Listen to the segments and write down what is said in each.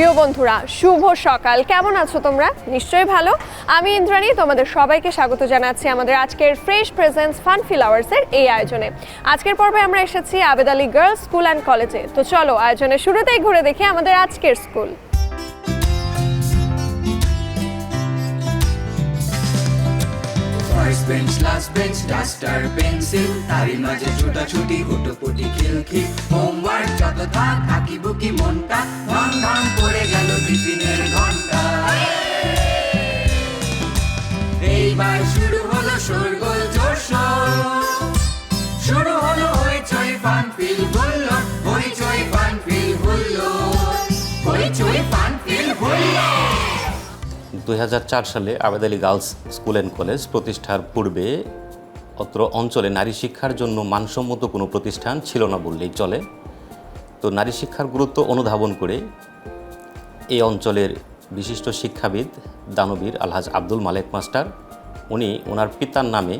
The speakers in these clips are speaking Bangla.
প্রিয় বন্ধুরা, শুভ সকাল। কেমন আছো তোমরা? নিশ্চয়ই ভালো। আমি ইন্দ্রাণী, তোমাদের সবাইকে স্বাগত জানাচ্ছি আমাদের আজকের ফ্রেশ প্রেজেন্স ফান ফ্লাওয়ার্সের এই আয়োজনে। আজকের পর্বে আমরা এসেছি Abed Ali girls school and কলেজে তো চলো, আয়োজনের শুরুতেই ঘুরে দেখি আমাদের আজকের school first bench last bench duster pencil তারই মাঝে ছুটাছুটি হুটোপুটি খিলখি হোমওয়ার্ক যত থাক আঁকি বুকি মনটা ধন ধন পড়ে গেল টিফিনের ঘণ্টা এইবার শুরু চার সালে Abed Ali girls school and college প্রতিষ্ঠার পূর্বে অত্র অঞ্চলে নারী শিক্ষার জন্য মানসম্মত কোনো প্রতিষ্ঠান ছিল না বললেই চলে। তো নারী শিক্ষার গুরুত্ব অনুধাবন করে এই অঞ্চলের বিশিষ্ট শিক্ষাবিদ দানবীর আলহাজ আব্দুল মালেক মাস্টার, উনি ওনার পিতার নামে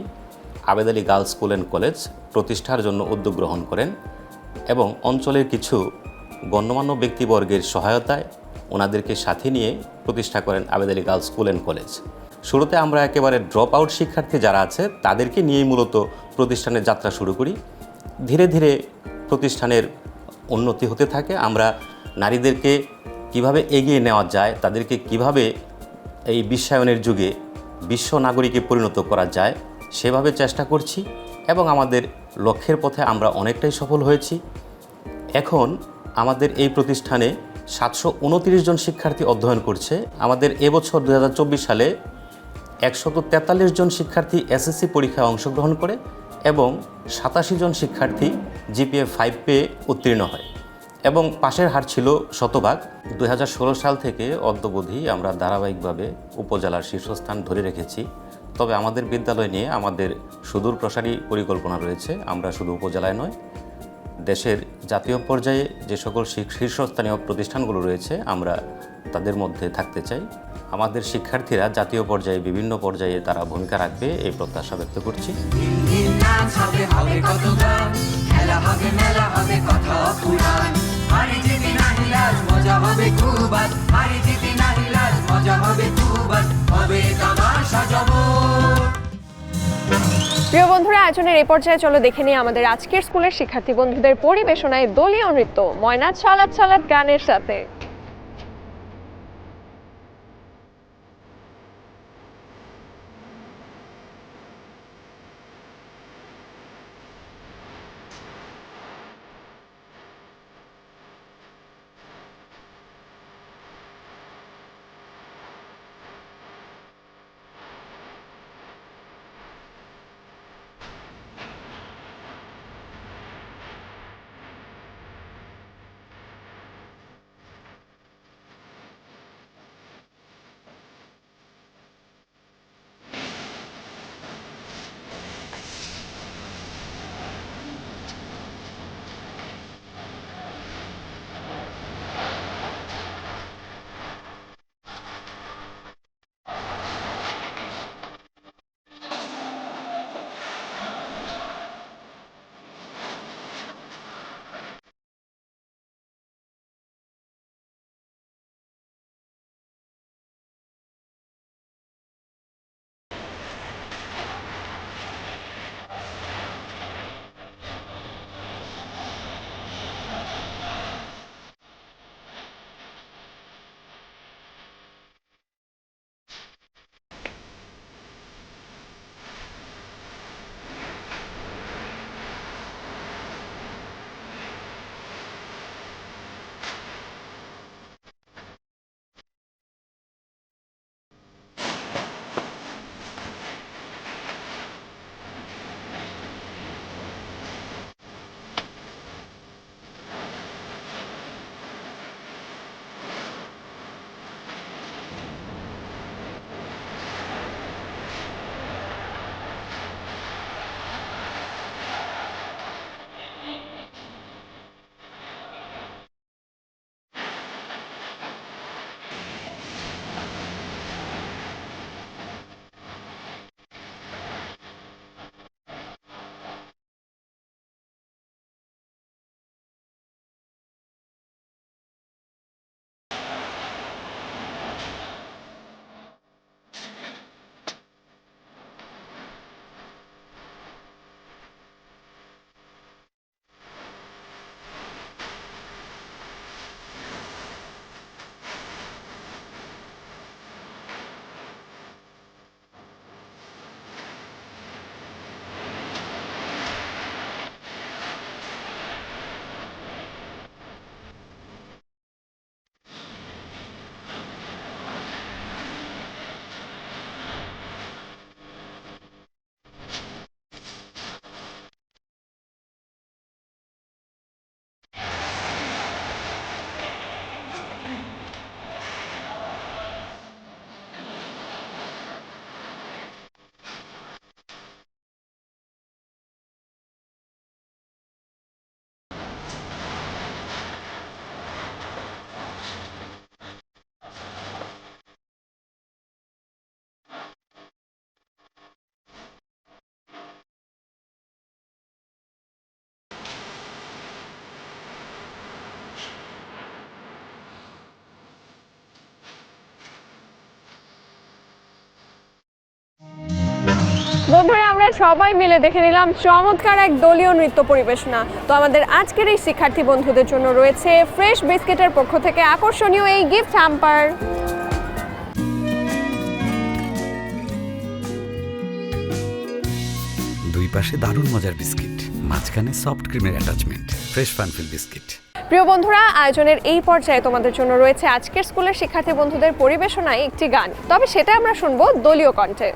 Abed Ali girls school and college প্রতিষ্ঠার জন্য উদ্যোগ গ্রহণ করেন এবং অঞ্চলের কিছু গণ্যমান্য ব্যক্তিবর্গের সহায়তায় ওনাদেরকে সাথে নিয়ে প্রতিষ্ঠা করেন Abed Ali girls school and college. শুরুতে আমরা একেবারে ড্রপ আউট শিক্ষার্থী যারা আছে, তাদেরকে নিয়েই মূলত প্রতিষ্ঠানের যাত্রা শুরু করি। ধীরে ধীরে প্রতিষ্ঠানের উন্নতি হতে থাকে। আমরা নারীদেরকে কীভাবে এগিয়ে নেওয়া যায়, তাদেরকে কীভাবে এই বিশ্বায়নের যুগে বিশ্ব নাগরিকে পরিণত করা যায়, সেভাবে চেষ্টা করছি এবং আমাদের লক্ষ্যের পথে আমরা অনেকটাই সফল হয়েছি। এখন আমাদের এই প্রতিষ্ঠানে সাতশো উনত্রিশ জন শিক্ষার্থী অধ্যয়ন করছে। আমাদের এবছর দু হাজার চব্বিশ সালে একশত তেতাল্লিশ জন শিক্ষার্থী এসএসসি পরীক্ষায় অংশগ্রহণ করে এবং সাতাশি জন শিক্ষার্থী জিপিএ ফাইভ পেয়ে উত্তীর্ণ হয়। এবং পাশের হার ছিল শতভাগ। দু হাজার ষোলো সাল থেকে অদ্যবধি আমরা ধারাবাহিকভাবে উপজেলার শীর্ষস্থান ধরে রেখেছি। তবে আমাদের বিদ্যালয় নিয়ে আমাদের সুদূর প্রসারী পরিকল্পনা রয়েছে। আমরা শুধু উপজেলায় নয়, দেশের জাতীয় পর্যায়ে যে সকল শীর্ষস্থানীয় প্রতিষ্ঠানগুলো রয়েছে, আমরা তাদের মধ্যে থাকতে চাই। আমাদের শিক্ষার্থীরা জাতীয় পর্যায়ে, বিভিন্ন পর্যায়ে তারা ভূমিকা রাখবে, এই প্রত্যাশা ব্যক্ত করছি। মজা হবে হবে প্রিয় বন্ধুরা আয়োজনের এই পর্যায়ে চলো দেখে নিই আমাদের আজকের স্কুলের শিক্ষার্থী বন্ধুদের পরিবেশনায় দলীয় নৃত্য। ময়না ছলাৎ ছলাৎ গানের সাথে। সবাই মিলে দেখে নিলাম চমৎকার এক দলীয় নৃত্য পরিবেশনা। তো আমাদের আজকের এই শিক্ষার্থী বন্ধুদের জন্য রয়েছে ফ্রেশ বিস্কিটের পক্ষ থেকে আকর্ষণীয় এই গিফট হ্যাম্পার দুই পাশে দারুণ মজার বিস্কিট মাঝখানে সফট ক্রিমের অ্যাটাচমেন্ট ফ্রেশ ফানফিল বিস্কিট প্রিয় বন্ধুরা আয়োজনের এই পর্যায়ে তোমাদের জন্য রয়েছে আজকের স্কুলের শিক্ষার্থী বন্ধুদের পরিবেশনায় একটি গান। তবে সেটা আমরা শুনব দলীয় কণ্ঠে।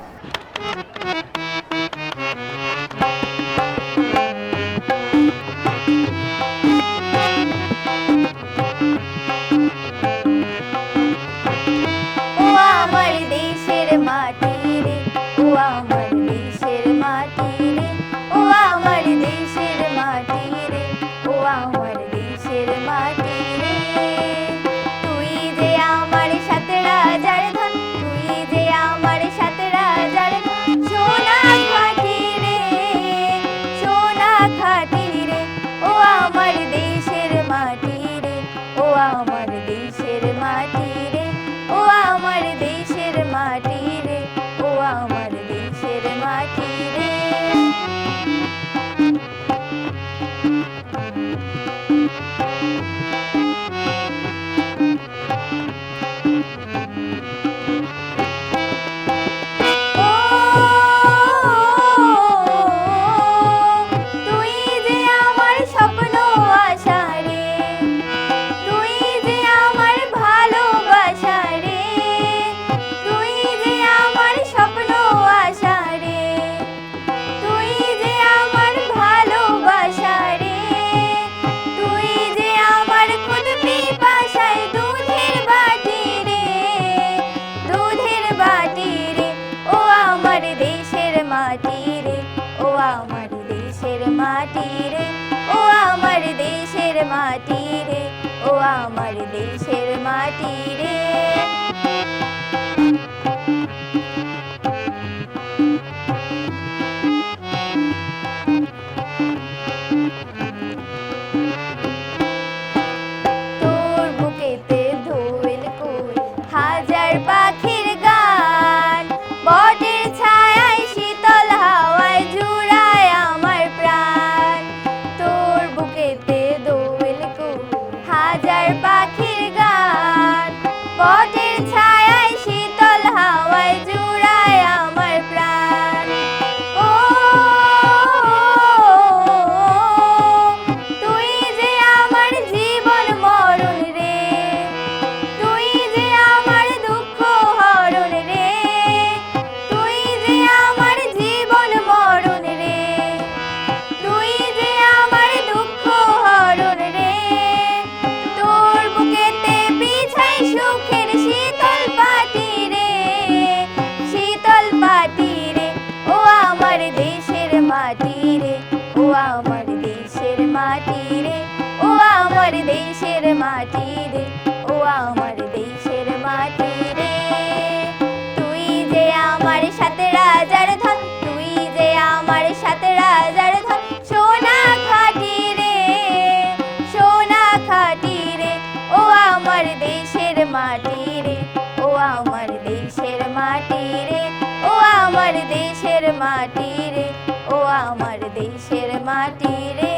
মাটি রে ও আমার দেশের মাটি রে।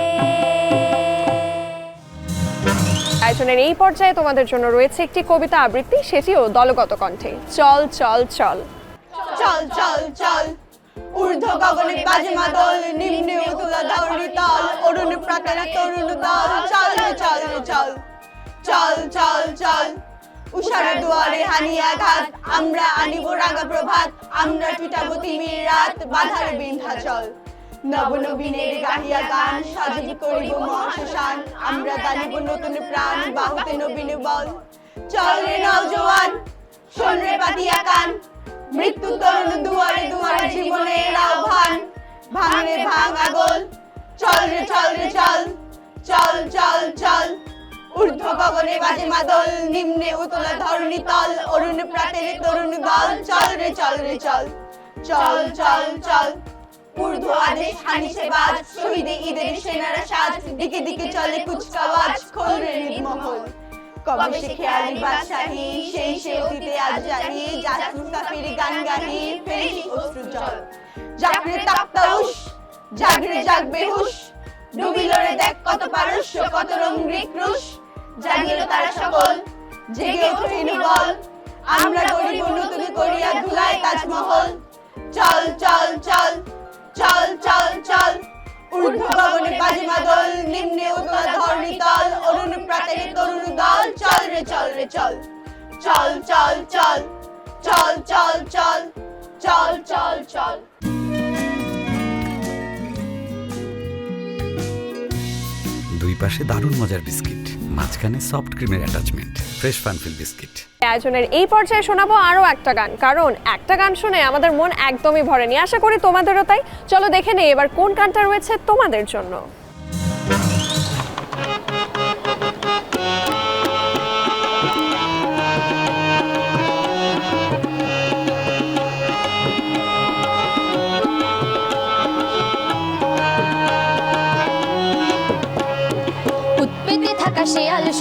আয়োজনের এই পর্যায়ে তোমাদের জন্য রয়েছে একটি কবিতা আবৃত্তি সেটিও দলগত কণ্ঠে। চল চল চল। চল চল চল। ঊর্ধ্ব গগনে বাজে মাদল নিম্নে উতলা দাউরি তল। অরুণ প্রাকারে তরুণ দল চল চল চল। চল চল চল। উষার দুয়ারে হানিয়া ঘাত আমরা আনিব রাঙা প্রভাত, আমরা টুটাবো তিমির রাত, বাধার বিন্ধ্যাচল। নব নবীনের গাহিয়া গান করিব মহাশ্মশান, আমরা দানিব নতুন প্রাণ, বাহুতে নবীন বল। চল রে নওজোয়ান শোন রে পাতিয়া কান, মৃত্যু তরুণ দুয়ারে দুয়ারে জীবনের আহ্বান। ভাঙ রে ভাঙ আগল, চল রে চল রে চল চল চল চল। ঊর্ধ্ব গগনে বাজে মাদল, নিম্নে উতলা ধরণী তল, অরুণ তরুণ চল রে চল রে, চল চল চল চল। ঊর্ধ্ব আদেশ বাজ, শহীদে ঈদের সেনারা সাজ, দিকে দিকে চলে কুচকাওয়াজ খোল রে নির্মহল কবে সে খেয়ালি সেই সে অতীতে আজ কাফির গান গাহি ফেরি অশ্রু জল। জাগরে জাগরে জাগবে হুশ ডুবিলরে দেখ কত পারস্য, কত রঙ্গিক রুশ জাগিল তারা সকল জেগে উঠিনি বল আমরা গরিব নতুন করিয়া ধুলায় তাজমহল চল চল চল চল চল চল ঊর্ধ্ব গগনে বাজে মাদল নিম্নে উতলা ধরণী তল অরুণ প্রাতের তরুণ দল চল রে চল রে চল চল চল চল চল চল চল চল চল চল দুই পাশে দারুণ মজার বিস্কিট মাঝখানে সফট ক্রিমের অ্যাটাচমেন্ট ফ্রেশ ফানফিল বিস্কিট আয়োজনের এই পর্যায়ে শোনাবো আরও একটা গান, কারণ একটা গান শুনে আমাদের মন একদমই ভরেনি। আশা করি তোমাদেরও তাই। চলো দেখে নেই এবার কোন গানটা রয়েছে তোমাদের জন্য।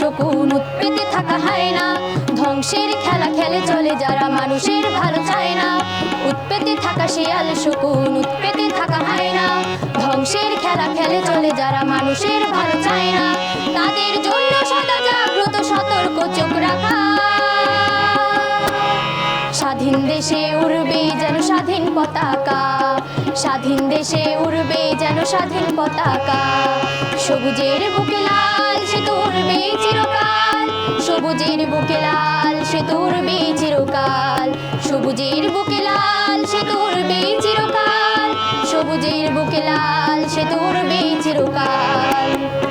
শকুন উৎপেতে থাকা হয় না। ধ্বংসের খেলা খেলে চলে যারা মানুষের ভালো চায় না। উৎপেতে থাকা শেয়াল শকুন উৎপেতে থাকা হয় না। ধ্বংসের খেলা খেলে চলে যারা মানুষের ভালো চায় না। তাদের জন্য সদা জাগ্রত, সতর্ক চোখ রাখা। স্বাধীন দেশে উড়বে যেন স্বাধীন পতাকা। স্বাধীন দেশে উড়বে যেন স্বাধীন পতাকা। সবুজের বুকে লাল বুকে লাল, সে তুরবে চিরকাল। সবুজের বুকে লাল, সে তুরবে চিরকাল। সবুজের বুকে লাল, সে তুরবে চিরকাল।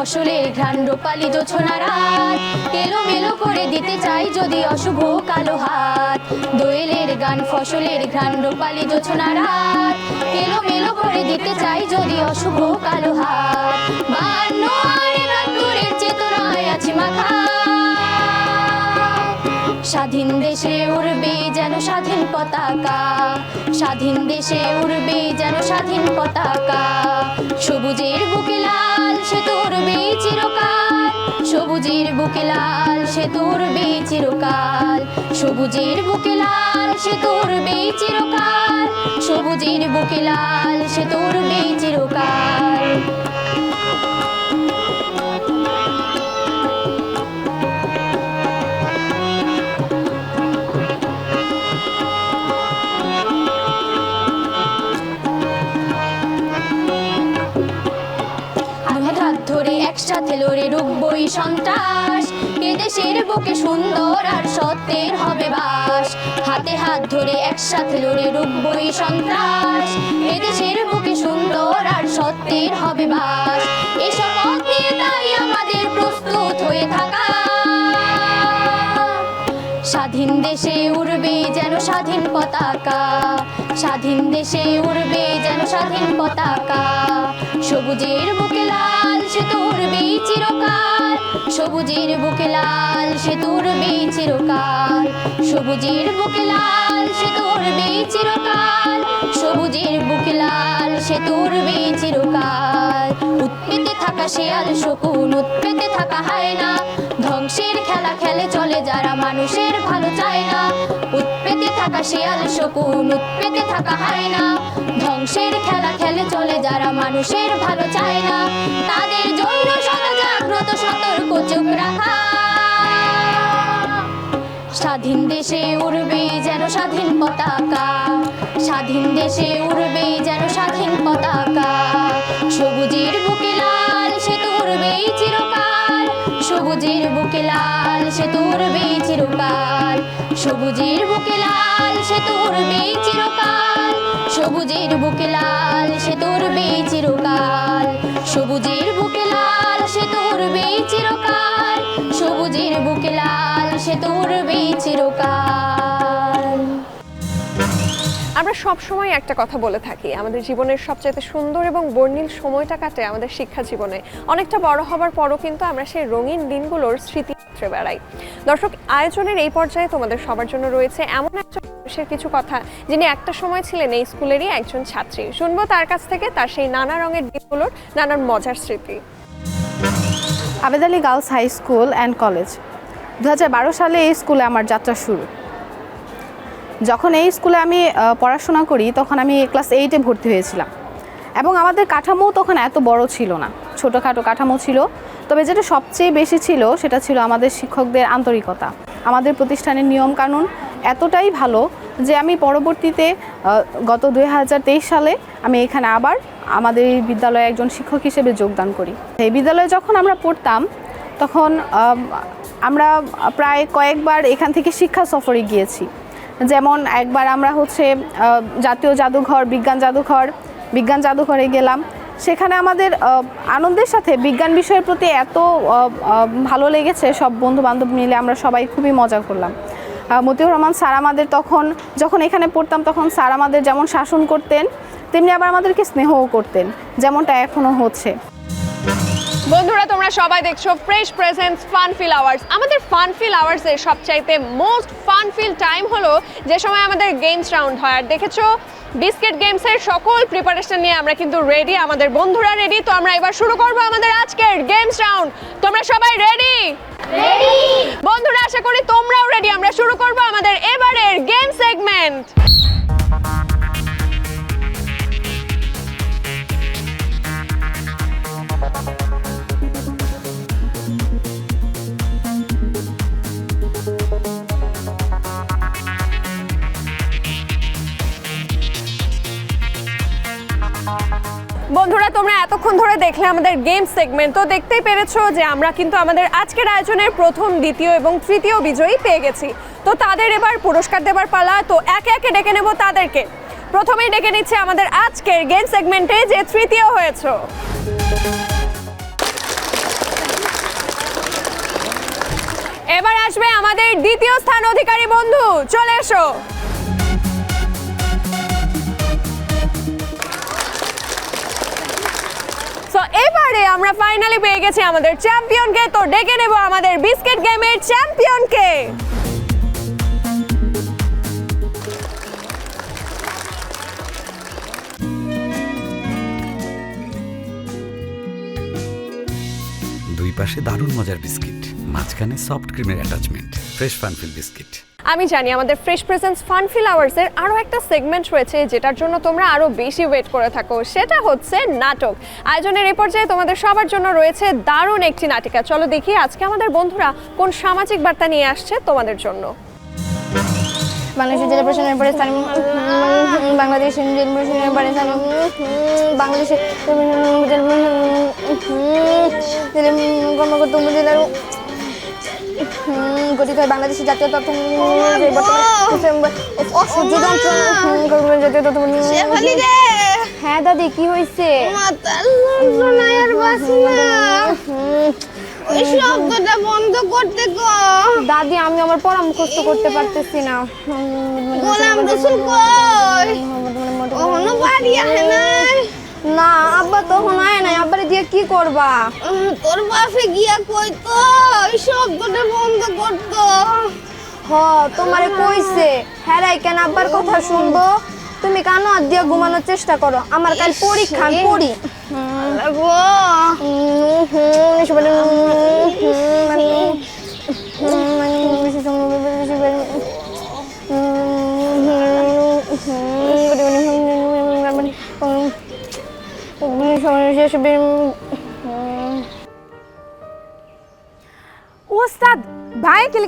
ফসলের ঘ্রাণ রোপালি জোছনা রাত। এলোমেলো করে দিতে চাই যদি অশুভ কালো হাত। দোয়েলের গান ফসলের ঘ্রাণ রোপালি জোছনা রাত। এলোমেলো করে দিতে চাই যদি অশুভ কালো হাত। বান্ন আর একাত্তরের চেতনায় আছি মাখা স্বাধীন দেশে উড়বে যেন স্বাধীন পতাকা। স্বাধীন দেশে উড়বে যেন স্বাধীন পতাকা। সবুজের বুকে লাল সে তো উড়বে চিরকাল। সবুজের বুকে লাল সে তো উড়বে চিরকাল। সবুজের বুকে লাল সে তো উড়বে চিরকাল। সবুজের বুকে লাল সে তো উড়বে চিরকাল। একসাথে লড়ে রুখবই সন্ত্রাস। এদেশের বুকে সুন্দর আর সত্যের হবে বাস। হাতে হাত ধরে একসাথে লড়ে রুখবই সন্ত্রাস। এদেশের বুকে সুন্দর আর সত্যের হবে বাস। এসব নিয়ে তাই আমাদের প্রস্তুত হয়ে থাকা। স্বাধীন দেশে উড়বে যেন স্বাধীন পতাকা। স্বাধীন দেশে উড়বে যেন স্বাধীন পতাকা। সবুজের বুকে লাল সে তো চিরকাল। সবুজের বুকে লাল সে তো উড়বে চিরকাল। সবুজের বুকে লাল সে তো উড়বে চিরকাল। সবুজের বুকে লাল সে তো উড়বে চিরকাল। উৎপেতে থাকা শেয়াল শকুন, উৎপেতে থাকা হয় না ধ্বংসের খেলা খেলে চলে যারা মানুষের ভালো চায় না। উৎপেতে থাকা শেয়াল শকুন, উৎপেতে থাকা হয় না ধ্বংসের খেলা খেলে চলে যারা মানুষের ভালো চায় না। তাদের জন্য সদা জাগ্রত, সতর্ক চোখ রাখা। স্বাধীন দেশে উড়বে যেন স্বাধীন পতাকা। স্বাধীন দেশে উড়বে যেন স্বাধীন পতাকা। সবুজের বুকে লাল সে তো উড়বেই চিরকাল সবুজের বুকে লাল সে তোর চিরকাল। সবুজের বুকে লাল সে তোর চিরকাল। সবুজের বুকে লাল লাল সে তো উড়বেই চিরকাল আমরা আমরা সব সময় একটা কথা বলে থাকি। আমাদের জীবনের সবচেয়ে সুন্দর এবং বর্ণিল সময়টা কাটে আমাদের শিক্ষা জীবনে। অনেকটা বড় হবার পরও কিন্তু আমরা সেই রঙিন দিনগুলোর স্মৃতি বেড়াই। দর্শক, আয়োজনের এই পর্যায়ে তোমাদের সবার জন্য রয়েছে এমন একজন মানুষের কিছু কথা যিনি একটা সময় ছিলেন এই স্কুলেরই একজন ছাত্রী। শুনব তার কাছ থেকে তার সেই নানা রঙের দিনগুলোর, নানান মজার স্মৃতি। Abed Ali girls high school and college. দু হাজার বারো সালে এই স্কুলে আমার যাত্রা শুরু। যখন এই স্কুলে আমি পড়াশোনা করি, তখন আমি ক্লাস এইটে ভর্তি হয়েছিলাম। এবং আমাদের কাঠামো তখন এত বড় ছিল না। ছোটোখাটো কাঠামো ছিল। তবে যেটা সবচেয়ে বেশি ছিল, সেটা ছিল আমাদের শিক্ষকদের আন্তরিকতা। আমাদের প্রতিষ্ঠানের নিয়মকানুন এতটাই ভালো যে আমি পরবর্তীতে গত দুই হাজার তেইশ সালে আমি এখানে আবার আমাদের এই বিদ্যালয়ে একজন শিক্ষক হিসেবে যোগদান করি। এই বিদ্যালয়ে যখন আমরা পড়তাম, তখন আমরা প্রায় কয়েকবার এখান থেকে শিক্ষা সফরে গিয়েছি। যেমন একবার আমরা হচ্ছে জাতীয় জাদুঘর, বিজ্ঞান জাদুঘর, বিজ্ঞান জাদুঘরে গেলাম। সেখানে আমাদের আনন্দের সাথে বিজ্ঞান বিষয়ের প্রতি এত ভালো লেগেছে, সব বন্ধু বান্ধব মিলে আমরা সবাই খুবই মজা করলাম। মতিউর রহমান স্যার আমাদের তখন, যখন এখানে পড়তাম তখন স্যার আমাদের যেমন শাসন করতেন, তেমনি আবার আমাদেরকে স্নেহও করতেন, যেমনটা এখনও হচ্ছে। বন্ধুরা তোমরা সবাই দেখছ fresh presence fun feel hours আমাদের ফান ফিল আওয়ার্স এর সবচাইতে মোস্ট ফান ফিল টাইম হলো যে সময় আমাদের গেমস রাউন্ড হয়। আর দেখেছ বিস্কিট গেমসের সকল প্রিপারেশন নিয়ে আমরা কিন্তু রেডি আমাদের বন্ধুরা রেডি তো আমরা এবার শুরু করব আমাদের আজকের গেমস রাউন্ড তোমরা সবাই রেডি রেডি বন্ধুরা আশা করি তোমরাও রেডি আমরা শুরু করব আমাদের এবারের গেম সেগমেন্ট বন্ধুরা, তোমরা এতক্ষণ ধরে দেখলে আমাদের গেম সেগমেন্ট তো দেখতেই পেরেছ যে আমরা কিন্তু আমাদের আজকের আয়োজনের প্রথম, দ্বিতীয় এবং তৃতীয় বিজয়ী পেয়ে গেছি। তো তাদের এবার পুরস্কার দেবার পালা, তো একে একে ডেকে নেব তাদেরকে। প্রথমেই ডেকে নিচ্ছে আমাদের আজকের গেম সেগমেন্টে যে তৃতীয় হয়েছো। এবার আসবে আমাদের দ্বিতীয় স্থান অধিকারী বন্ধু, চলে এসো। এবারে আমরা ফাইনালি পেয়ে গেছি আমাদের চ্যাম্পিয়নকে তো ডেকে নেব আমাদের বিস্কিট গেমের চ্যাম্পিয়নকে দুই পাশে দারুণ মজার বিস্কিট মাঝখানে সফট ক্রিমের অ্যাটাচমেন্ট ফ্রেশ ফানফিল বিস্কিট আমি জানি আমাদের ফ্রেশ প্রেজেন্স ফান ফিল আওয়ার্সের আরও একটা সেগমেন্ট রয়েছে যেটার জন্য তোমরা আরও বেশি ওয়েট করে থাকো সেটা হচ্ছে নাটক আয়োজনের এই পর্যায়ে তোমাদের সবার জন্য রয়েছে দারুণ একটি নাটিকা চলো দেখি আজকে আমাদের বন্ধুরা কোন সামাজিক বার্তা নিয়ে আসছে তোমাদের জন্য বাংলাদেশের জেনারেশনের পরে স্থানীয় বাংলাদেশ জেনারেশনের পরে স্থানীয় বাংলাদেশের কর্মকর্তা উপজেলার গঠিত হয় বাংলাদেশের জাতীয় বর্তমানে হ্যাঁ দাদি কি হয়েছে ওই শব্দটা বন্ধ করতে গো দাদি আমি আমার পড়া মুখস্থ করতে পারতেছি না। গোলাম রসুল কই? কখনো বাড়ি আসে নাই। না আব্বা তখন আয় নাই আব্বারে দিয়ে কি করবা? তোর বাপে গিয়া কই তো ওই শব্দটা বন্ধ করতো। হ তোমারে কইছে হেরাই কেন আব্বার কথা শুনব? তুমি কেন আর দিয়ে ঘুমানোর চেষ্টা করো আমার কাল পরীক্ষা আমি পড়ি। হুম,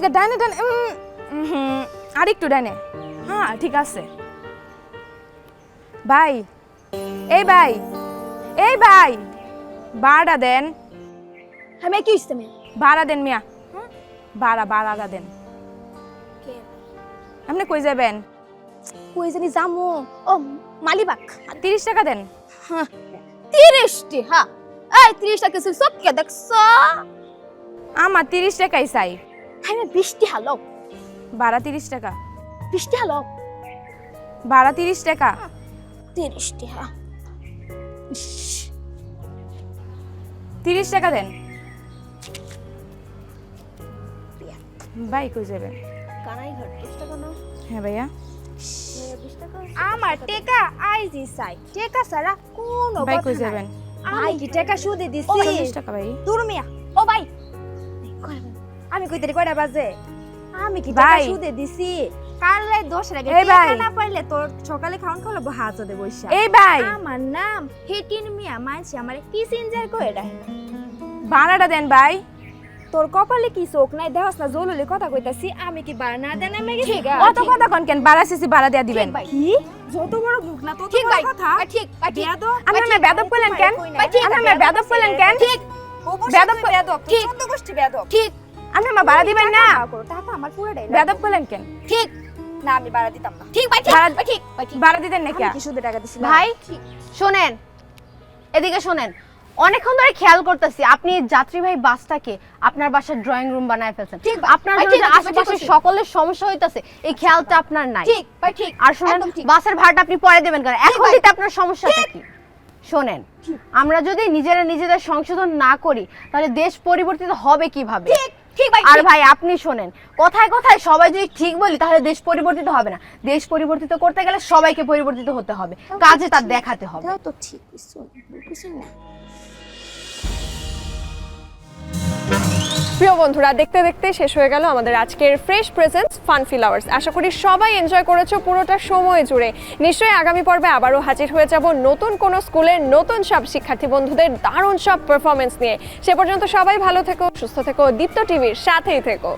কিলিকে ডাইনে ডাইনে আর একটু ডাইনে। হ্যাঁ ঠিক আছে। ভাই এই ভাই এই ভাই ভাড়া দেন। আমি কি হইছে মেয়ে? ভাড়া দেন মিয়া? ভাড়া ভাড়াটা দেন। আপনি কই যাবেন? কই জানি জামু ও মালিবাগ। তিরিশ টাকা দেন। হ্যাঁ তিরিশটি হ্যাঁ এই তিরিশটা কিছু সব কে দেখছ? আমার তিরিশ টাকাই চাই। হ্যাঁ বৃষ্টি হালো ভাড়া তিরিশ টাকা। বৃষ্টি হালো ভাড়া তিরিশ টাকা। তিরিশ টাকা। তিরিশ টাকা দেন। ভাই কই যাবেন? হ্যাঁ ভাইয়া। আমার টেকা আইজি চাই টেকা ছাড়া কোনো ভাই কথা কই যাবেন? আমি কি টাকা সুদে দিছি? চল্লিশ টাকা ভাই। দূর মিয়া ও ভাই? আমি কই তারি কয়টা বাজে? আমি কি টাকা। সুদে দিছি? আগে এই ভাই। টাকা না পাইলে তোর সকালে খাওয়ান খাওয়াবো হাজতে বইসা। এই ভাই। আমার নাম হেটিন মিয়া মানছি আমার কি সিনজার কই ডাহে ভাড়াটা দেন ভাই। তোর কপালে কি চোখ নাই দেহস না জলুলি কথা কইতাছি আমি কি বানা দেন আমি গেছি গা অত কথা কন কেন ভাড়া শেষে ভাড়া দেয়া দিবেন। কি? যত বড় মুখ না তত ঠিক বড় ভাই। কথা। ঠিক বেয়াদ আপনি আমার বেদব করলেন কেন? আপনি আমার বেদব করলেন কেন? ঠিক। বেয়াদব কই- বেয়াদব। ঠিক। চোদ্দ গোষ্ঠী বেয়াদব। ঠিক। আপনি আমার ভাড়া দিবেন না। টাকা আমার পুরোটাই বেদব করলেন কেন? ঠিক। না আমি বাড়া দিতাম না। ঠিক ভাই ভাড়া- ঠিক ঠিক। ভাড়া দিতেন নাকি? কি সুদে টাকা দিছিলাম? ভাই শোনেন এদিকে শোনেন অনেকক্ষণ ধরে খেয়াল করতেছি আপনি যাত্রীবাহী বাসটাকে আপনার বাসার ড্রয়িং রুম বানায় ফেলছেন। ঠিক, আপনার আশেপাশে সকলের সমস্যা হইতাছে এই খেয়ালটা আপনার নাই। ঠিক ভাই ঠিক আর শোনেন বাসের ভাড়াটা আপনি পরে দেবেন কেন? এখন। দিতে আপনার সমস্যাটা কি? শোনেন আমরা যদি নিজেরা নিজেদের সংশোধন না করি তাহলে দেশ পরিবর্তিত হবে কীভাবে? ঠিক। আর ভাই আপনি শোনেন কথায় কথায় সবাই যদি ঠিক বলি তাহলে দেশ পরিবর্তিত হবে না। দেশ পরিবর্তিত করতে গেলে সবাইকে পরিবর্তিত হতে হবে কাজে তার দেখাতে হবে। তো ঠিক কিছু না? প্রিয় বন্ধুরা, দেখতে দেখতে শেষ হয়ে গেল আমাদের আজকের fresh presence fun feel hours আশা করি সবাই এনজয় করেছ পুরোটা সময় জুড়ে। নিশ্চয়ই আগামী পর্বে আবারও হাজির হয়ে যাব নতুন কোনো স্কুলের নতুন সব শিক্ষার্থী বন্ধুদের দারুণ সব পারফরমেন্স নিয়ে। সে পর্যন্ত সবাই ভালো থেকো, সুস্থ থেকো, দীপ্ত টিভির সাথেই থেকো।